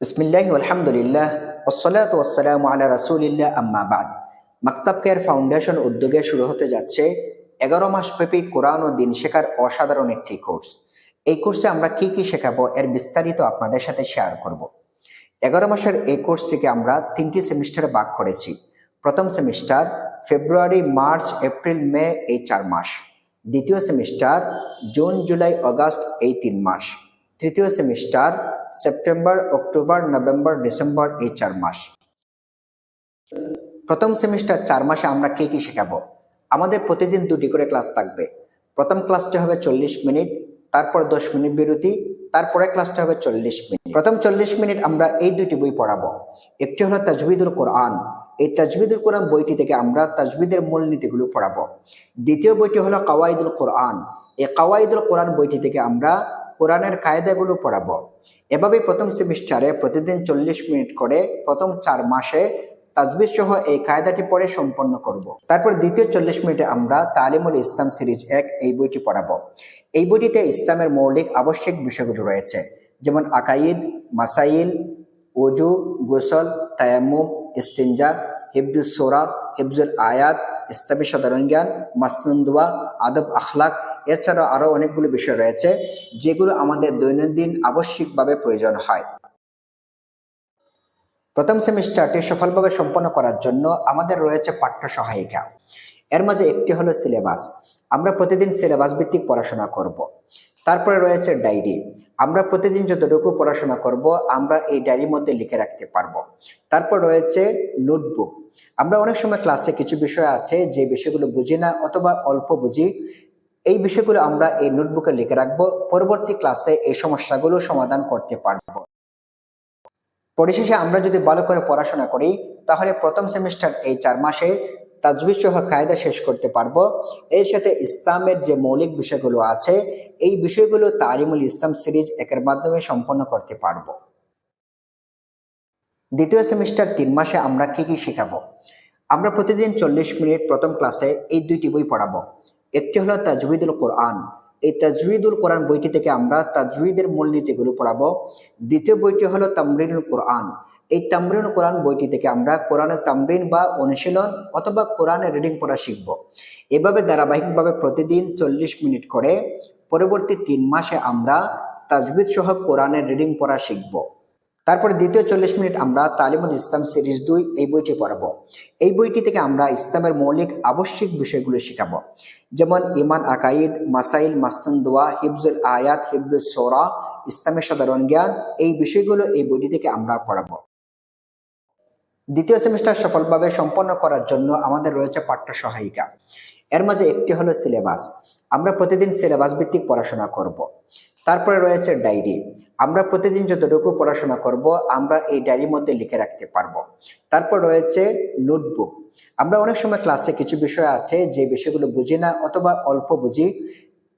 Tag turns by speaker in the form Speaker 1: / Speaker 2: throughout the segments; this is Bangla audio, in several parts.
Speaker 1: বিসমিল্লাহ আলহামদুলিল্লাহ ওসলাত ওসালাম আলা রাসুলিল্লাহ আম্মা বাদ। মাকতাব ফাউন্ডেশন উদ্যোগে শুরু হতে যাচ্ছে এগারো মাসব্যাপী কোরআন ও দিন শেখার অসাধারণ একটি কোর্স। এই কোর্সে আমরা কি কি শেখাবো এর বিস্তারিত আপনাদের সাথে শেয়ার করব। এগারো মাসের এই কোর্সটিকে আমরা তিনটি সেমিস্টারে ভাগ করেছি। প্রথম semester February, March, April, May এই চার মাস। দ্বিতীয় সেমিস্টার জুন, জুলাই আগস্ট এই তিন মাস। তৃতীয় semester, September, October, November, December এই চার মাস। প্রথম সেমিস্টার চার মাসে আমরা কি কি শেখাবো? আমাদের প্রতিদিন দুটি করে ক্লাস থাকবে। প্রথম ক্লাসটি হবে চল্লিশ মিনিট, তারপর দশ মিনিট বিরতি, তারপরে ক্লাসটা হবে চল্লিশ মিনিট। প্রথম চল্লিশ মিনিট আমরা এই দুটি বই পড়াবো। একটি হলো তাজবিদুল কোরআন। এই তাজবিদুল কোরআন বইটি থেকে আমরা তাজবিদের মূলনীতিগুলো পড়াবো। দ্বিতীয় বইটি হলো কাওয়াইদুল কোরআন। এই কাওয়াইদুল কোরআন বইটি থেকে আমরা কোরআনের কায়দাগুলো পড়াবো এভাবে প্রথম সেমিস্টারে প্রতিদিন চল্লিশ মিনিট করে প্রথম চার মাসে তাজবিদ সহ এই কায়দাটি পড়ে সম্পন্ন করব। তারপর দ্বিতীয় চল্লিশ মিনিটে আমরা তালিমুল ইসলাম সিরিজ এক এই বইটি পড়াবো এই বইটিতে ইসলামের মৌলিক আবশ্যিক বিষয়গুলো রয়েছে, যেমন আকাইদ, মাসাইল ওজু গোসল, তায়াম্মুম, ইস্তিনজা হিবজুল সোরা হিবজুল আয়াত, ইসলামী সাধারণ জ্ঞান মাসনুন্দুয়া আদব আখলাক এছাড়াও আরও অনেকগুলো বিষয় রয়েছে যেগুলো আমাদের দৈনন্দিন আবশ্যিকভাবে প্রয়োজন হয়। প্রথম সেমিস্টারটি সফলভাবে সম্পন্ন করার জন্য আমাদের রয়েছে পাঠ্য সহায়িকা। এর মাঝে একটি হলো সিলেবাস। আমরা প্রতিদিন সিলেবাস ভিত্তিক পড়াশোনা করব। তারপরে রয়েছে ডায়েরি। আমরা প্রতিদিন যতটুকু পড়াশোনা করব, আমরা এই ডায়েরির মধ্যে লিখে রাখতে পারব। তারপর রয়েছে নোটবুক। আমরা অনেক সময় ক্লাসে কিছু বিষয় আছে যে বিষয়গুলো বুঝি না অথবা অল্প বুঝি এই বিষয়গুলো আমরা এই নোটবুকে লিখে রাখব। পরবর্তী ক্লাসে এই সমস্যাগুলো সমাধান করতে পারব। পরিশেষে আমরা যদি ভালো করে পড়াশোনা করি, তাহলে প্রথম সেমিস্টার এই চার মাসে তাজবিজ সহ কায়দা শেষ করতে পারব। এর সাথে ইসলামের যে মৌলিক বিষয়গুলো আছে, এই বিষয়গুলো তালিমুল ইসলাম সিরিজ একের মাধ্যমে সম্পন্ন করতে পারব। দ্বিতীয় সেমিস্টার তিন মাসে আমরা কি কি শেখাবো? আমরা প্রতিদিন চল্লিশ মিনিট প্রথম ক্লাসে এই দুইটি বই পড়াবো। একটি হলো তাজবিদুল কোরআন। এই তাজবিদুল কোরআন বইটি থেকে আমরা তাজবিদের মূলনীতিগুলো পড়াবো। দ্বিতীয় বইটি হলো তামরিনুল কোরআন। এই তামরিনুল কোরআন বইটি থেকে আমরা কোরআনের তামরিন বা অনুশীলন অথবা কোরআনের রিডিং পড়া শিখব। এভাবে ধারাবাহিকভাবে প্রতিদিন চল্লিশ মিনিট করে পরবর্তী তিন মাসে আমরা তাজবিদ সহ কোরআনের রিডিং পড়া শিখব। তারপরে দ্বিতীয় চল্লিশ মিনিট আমরা তালিমুল ইসলাম সিরিজ দুই এই বইটি পড়াবো। এই বইটি থেকে আমরা ইসলামের মৌলিক আবশ্যিক বিষয়গুলো শেখাবো। যেমন ইমান আকাইদ, মাসাইল মাস্তুন দোয়া হিবজুল আয়াত হিবজুল সোরা, ইসলামের সাধারণ জ্ঞান, এই বিষয়গুলো এই বইটি থেকে আমরা পড়াবো। দ্বিতীয় সেমিস্টার সফলভাবে সম্পন্ন করার জন্য আমাদের রয়েছে পাঠ্য সহায়িকা। এর মাঝে একটি হলো সিলেবাস। আমরা প্রতিদিন সিলেবাস ভিত্তিক পড়াশোনা করব। তারপরে রয়েছে ডায়েরি। আমরা প্রতিদিন যতটুকু পড়াশোনা করব, আমরা এই ডায়েরির মধ্যে লিখে রাখতে পারব। তারপর রয়েছে নোটবুক। আমরা অনেক সময় ক্লাসে কিছু বিষয় আছে, যে বিষয়গুলো বুঝি না অথবা অল্প বুঝি,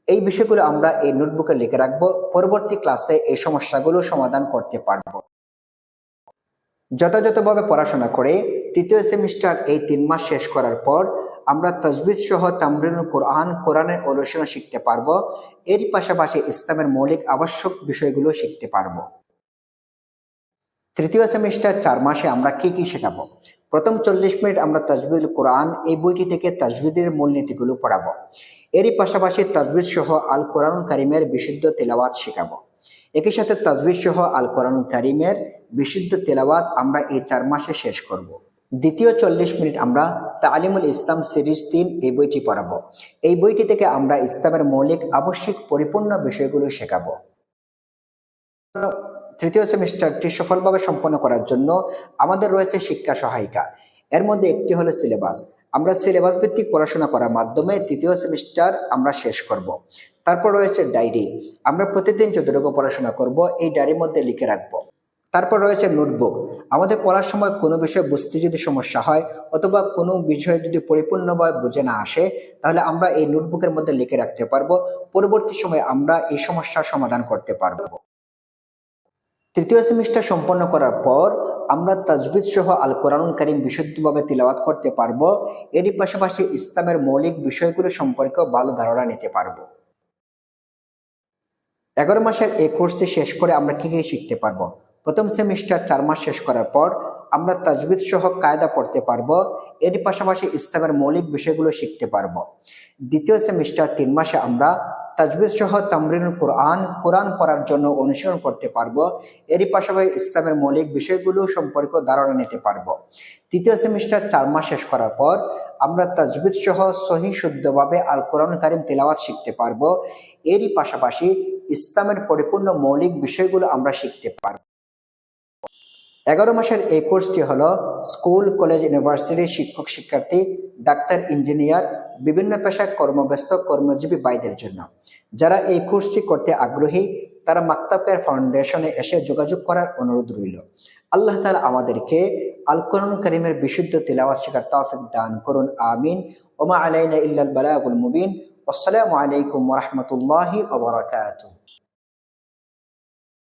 Speaker 1: এই বিষয়গুলো আমরা এই নোটবুকে লিখে রাখব। পরবর্তী ক্লাসে এই সমস্যাগুলো সমাধান করতে পারব। যথাযথভাবে পড়াশোনা করে তৃতীয় সেমিস্টার এই তিন মাস শেষ করার পর আমরা তসবিদ সহ তামরিনুল কোরআন, কোরআনের অনুশীলন শিখতে পারব। এর পাশাপাশি ইসলামের মৌলিক আবশ্যক বিষয়গুলো শিখতে পারব। তৃতীয় সেমিস্টার চার মাসে আমরা কি কি শেখাবো? প্রথম চল্লিশ মিনিট আমরা তাজবিদুল কোরআন, এই বইটি থেকে তাজবিদের মূলনীতিগুলো পড়াবো। এরই পাশাপাশি তাজবিদ সহ আল কোরআন কারিমের বিশুদ্ধ তেলাওয়াত শেখাবো। একই সাথে তাজবিদ সহ আল কোরআন কারিমের বিশুদ্ধ তেলাওয়াত আমরা এই চার মাসে শেষ করব। দ্বিতীয় চল্লিশ মিনিট আমরা তালিমুল ইসলাম সিরিজ তিন এই বইটি পড়াবো। এই বইটি থেকে আমরা ইসলামের মৌলিক, আবশ্যিক, পরিপূর্ণ বিষয়গুলো শেখাবো। তৃতীয় সেমিস্টারটি সফলভাবে সম্পন্ন করার জন্য আমাদের রয়েছে শিক্ষা সহায়িকা। এর মধ্যে একটি হলো সিলেবাস। আমরা সিলেবাস ভিত্তিক পড়াশোনা করার মাধ্যমে তৃতীয় সেমিস্টার আমরা শেষ করব। তারপর রয়েছে ডায়েরি। আমরা প্রতিদিন যতটুকু পড়াশোনা করব, এই ডায়েরির মধ্যে লিখে রাখব। তারপর রয়েছে নোটবুক। আমাদের পড়ার সময় কোনো বিষয় বুঝতে যদি সমস্যা হয় অথবা কোনো বিষয় যদি পরিপূর্ণভাবে বুঝে না আসে, তাহলে আমরা এই নোটবুকের মধ্যে লিখে রাখতে পারব। পরবর্তী সময়ে আমরা এই সমস্যার সমাধান করতে পারব। তৃতীয় সেমিস্টার সম্পন্ন করার পর আমরা তাজবিদ সহ আল কোরআন করিম বিশুদ্ধভাবে তিলাওয়াত করতে পারব। এরই পাশাপাশি ইসলামের মৌলিক বিষয়গুলো সম্পর্কেও ভালো ধারণা নিতে পারব। এগারো মাসের এই কোর্সটি শেষ করে আমরা কি কি শিখতে পারব? প্রথম সেমিস্টার চার মাস শেষ করার পর আমরা তাজবিদ সহ কায়দা পড়তে পারব। এর পাশাপাশি ইসলামের মৌলিক বিষয়গুলো শিখতে পারব। দ্বিতীয় সেমিস্টার তিন মাসে আমরা তাজবিদ সহ তামরিনুল কোরআন কোরআন পড়ার জন্য অনুসরণ করতে পারব। এরই পাশাপাশি ইসলামের মৌলিক বিষয়গুলো সম্পর্কে ধারণা নিতে পারব। তৃতীয় সেমিস্টার চার মাস শেষ করার পর আমরা তাজবিদ সহ সহি শুদ্ধভাবে আল কোরআন কারিম তেলাওয়াত শিখতে পারব। এরই পাশাপাশি ইসলামের পরিপূর্ণ মৌলিক বিষয়গুলো আমরা শিখতে পারব। এগারো মাসের এই কোর্সটি হলো স্কুল, কলেজ, ইউনিভার্সিটির শিক্ষক, শিক্ষার্থী, ডাক্তার, ইঞ্জিনিয়ার, বিভিন্ন পেশায় কর্মব্যস্ত, কর্মজীবী ভাইদের জন্য। যারা এই কোর্সটি করতে আগ্রহী, তারা মাক্তাবের ফাউন্ডেশনে এসে যোগাযোগ করার অনুরোধ রইল। আল্লাহ তালা আমাদেরকে আল কোরআন করিমের বিশুদ্ধ তিলাওয়াত শেখার তৌফিক দান করুন, আমিন। ওমা আলাইনা ইল্লাল বালাগুল মুবিন। আসসালামু আলাইকুম ওয়া রাহমাতুল্লাহি ওয়া বারাকাতুহু।